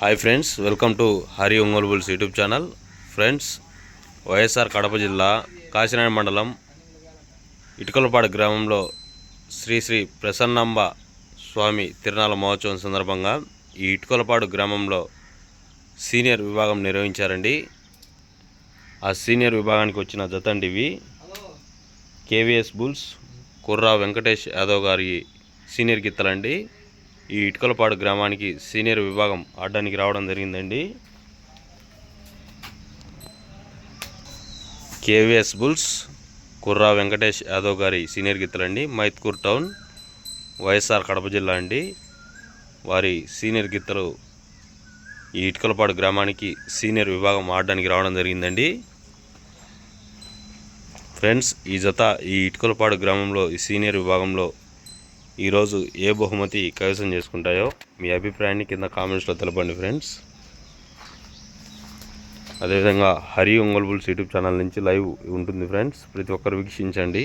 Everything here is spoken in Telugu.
Hi friends welcome to Hari Ongole bulls YouTube channel friends YSR Kadapa జిల్లా కాశీనాడ మండలం ఇటుకలపాడు గ్రామంలో శ్రీ శ్రీ ప్రసన్నాంబ స్వామి తిరునాళ మహోత్సవం సందర్భంగా ఈ ఇటుకలపాడు గ్రామంలో సీనియర్ విభాగం నిర్వహించారండి. ఆ సీనియర్ విభాగానికి వచ్చిన జతండి ఇవి. కేవీఎస్ బుల్స్ కుర్రా వెంకటేష్ యాదవ్ గారి సీనియర్ గిత్తలండి. ఈ ఇటుకలపాడు గ్రామానికి సీనియర్ విభాగం ఆడడానికి రావడం జరిగిందండి. కేవీఎస్ బుల్స్ కుర్రా వెంకటేష్ యాదవ్ గారి సీనియర్ గీతలండి. మైత్కూర్ టౌన్ వైఎస్ఆర్ కడప జిల్లా అండి. వారి సీనియర్ గిత్తలు ఈ ఇటుకలపాడు గ్రామానికి సీనియర్ విభాగం ఆడడానికి రావడం జరిగిందండి. ఫ్రెండ్స్ ఈ జత ఈ ఇటుకలపాడు గ్రామంలో ఈ సీనియర్ విభాగంలో ఈరోజు ఏ బహుమతి కైవసం చేసుకుంటాయో మీ అభిప్రాయాన్ని కింద కామెంట్స్లో తెలపండి ఫ్రెండ్స్. అదేవిధంగా Hari Ongole bulls YouTube channel నుంచి లైవ్ ఉంటుంది ఫ్రెండ్స్. ప్రతి ఒక్కరు వీక్షించండి.